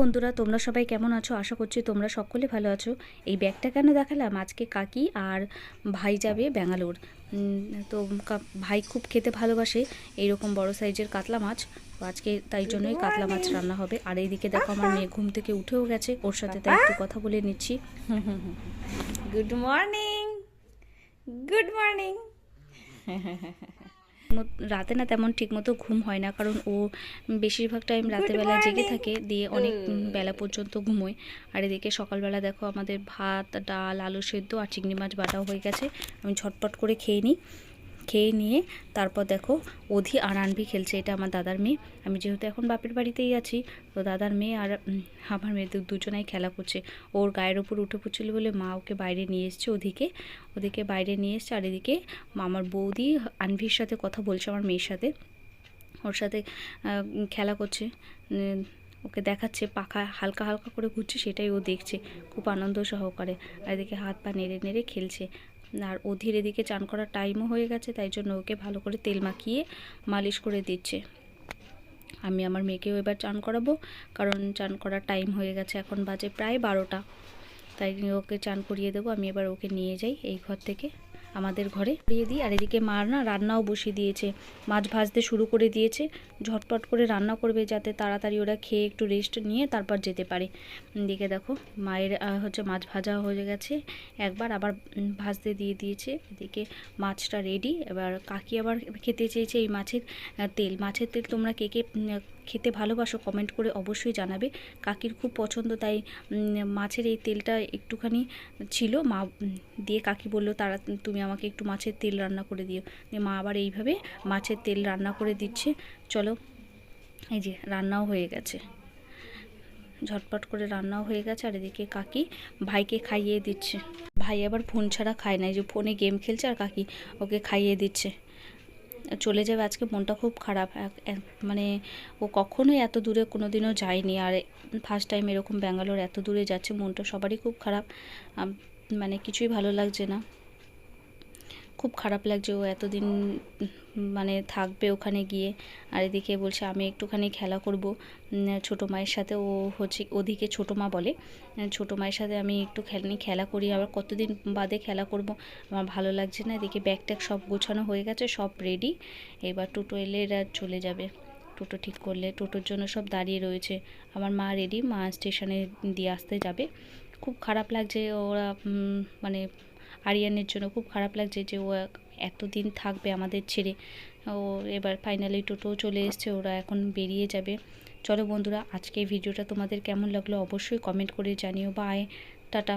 বন্ধুরা তোমরা সবাই কেমন আছো? আশা করছি তোমরা সকলে ভালো আছো। এই ব্যাগটা কেন দেখালাম? আজকে কাকি আর ভাই যাবে ব্যাঙ্গালোর। তো ভাই খুব খেতে ভালোবাসে। এইরকম বড় সাইজের কাতলা মাছ। তো আজকে তাই জন্যই কাতলা মাছ রান্না হবে। আর এইদিকে দেখো আমার মেয়ে ঘুম থেকে উঠেও গেছে। ওর সাথে তাই একটু কথা বলে নিচ্ছি। গুড মর্নিং গুড মর্নিং রাতে না তেমন ঠিকমতো ঘুম হয় না কারণ ও বেশিরভাগ টাইম রাতেরবেলা জেগে থাকে দিয়ে অনেক বেলা পর্যন্ত ঘুমোয়। আর এদিকে সকালবেলা দেখো আমাদের ভাত ডাল আলু সেদ্ধ আর চিংড়ি মাছ বাটাও হয়ে গেছে। আমি ঝটপট করে খেয়ে নিই। খেয়ে নিয়ে তারপর দেখো অধি আর আনভি খেলছে, এটা আমার দাদার মেয়ে। আমি যেহেতু এখন বাপের বাড়িতেই আছি, তো দাদার মেয়ে আর আমার মেয়ে দুজনাই খেলা করছে। ওর গায়ের ওপর উঠে পড়ছিল বলে মা ওকে বাইরে নিয়ে এসছে ওদিকে ওদিকে বাইরে নিয়ে এসছে আর এদিকে আমার বৌদি আনভির সাথে কথা বলছে আমার মেয়ের সাথে। ওর সাথে খেলা করছে ওকে দেখাচ্ছে, পাখা হালকা হালকা করে ঘুরছে, সেটাই ও দেখছে, খুব আনন্দ সহকারে। আর এদিকে হাত পা নেড়ে নেড়ে খেলছে। আর অধীর এদিকে চান করার টাইমও হয়ে গেছে, তাই জন্য ওকে ভালো করে তেল মাখিয়ে মালিশ করে দিচ্ছে। আমি আমার মেয়েকেও এবার চান করাবো, কারণ চান করার টাইম হয়ে গেছে, এখন বাজে প্রায় বারোটা। তাই ওকে চান করিয়ে দেবো, আমি এবার ওকে নিয়ে যাই এই ঘর থেকে। আমাদের ঘরে। করিয়ে দিই, আর এদিকে মা না রান্নাও বসিয়ে দিয়েছে। মাছ ভাজতে শুরু করে দিয়েছে। ঝটপট করে রান্না করবে যাতে তাড়াতাড়ি ওরা খেয়ে একটু রেস্ট নিয়ে তারপর যেতে পারে। দিকে দেখো, মায়ের হচ্ছে মাছ ভাজা হয়ে গেছে। একবার আবার ভাজতে দিয়ে দিয়েছে। এদিকে মাছটা রেডি এবার কাকি আবার খেতে চেয়েছে এই মাছের তেল। মাছের তেল তোমরা কে কে খেতে ভালোবাসো কমেন্ট করে অবশ্যই জানাবে। কাকির খুব পছন্দ, তাই মাছের এই তেলটা একটুখানি ছিল। মা দিয়ে কাকি বলল, তারা, তুমি আমাকে একটু মাছের তেল রান্না করে দিও। মা আবার এইভাবে মাছের তেল রান্না করে দিচ্ছে। চলো, এই যে রান্নাও হয়ে গেছে। ঝটপট করে রান্নাও হয়ে গেছে, আর এদিকে কাকি ভাইকে খাইয়ে দিচ্ছে। ভাই আবার ফোন ছাড়া খায় না যে ফোনে গেম খেলছে আর কাকি ওকে খাইয়ে দিচ্ছে। চলে যাবে, আজকে মনটা খুব খারাপ। মানে ও কখনোই এত দূরে কোনো দিনও যায়নি। আর ফার্স্ট টাইম এরকম ব্যাঙ্গালোর এত দূরে যাচ্ছে, মনটা সবারই খুব খারাপ। মানে কিছুই ভালো লাগছে না। খুব খারাপ লাগছে ও এতদিন মানে থাকবে ওখানে গিয়ে। আর এদিকে বলছে, আমি একটুখানি খেলা করব। ছোটো মায়ের সাথে ও হচ্ছে, ওদিকে ছোটো মা বলে ছোটো মায়ের সাথে আমি একটু খেলনি খেলা করি, আবার কতদিন বাদে খেলা করব? আমার ভালো লাগছে না, এদিকে ব্যাগ ট্যাগ সব গোছানো হয়ে গেছে, সব রেডি এবার টোটো এলে এরা চলে যাবে। টোটো ঠিক করলে, টোটোর জন্য সব দাঁড়িয়ে রয়েছে। আমার মা রেডি মা স্টেশনে দিয়ে আসতে যাবে। খুব খারাপ লাগছে ওরা মানে আরিয়ানের জন্য খুব খারাপ লাগছে যে ও এতদিন থাকবে আমাদের ছেড়ে। ও এবার ফাইনালি টোটো চলে এসছে, ওরা এখন বেরিয়ে যাবে। চলো বন্ধুরা আজকে ভিডিওটা তোমাদের কেমন লাগল অবশ্যই কমেন্ট করে জানিও। Bye tata.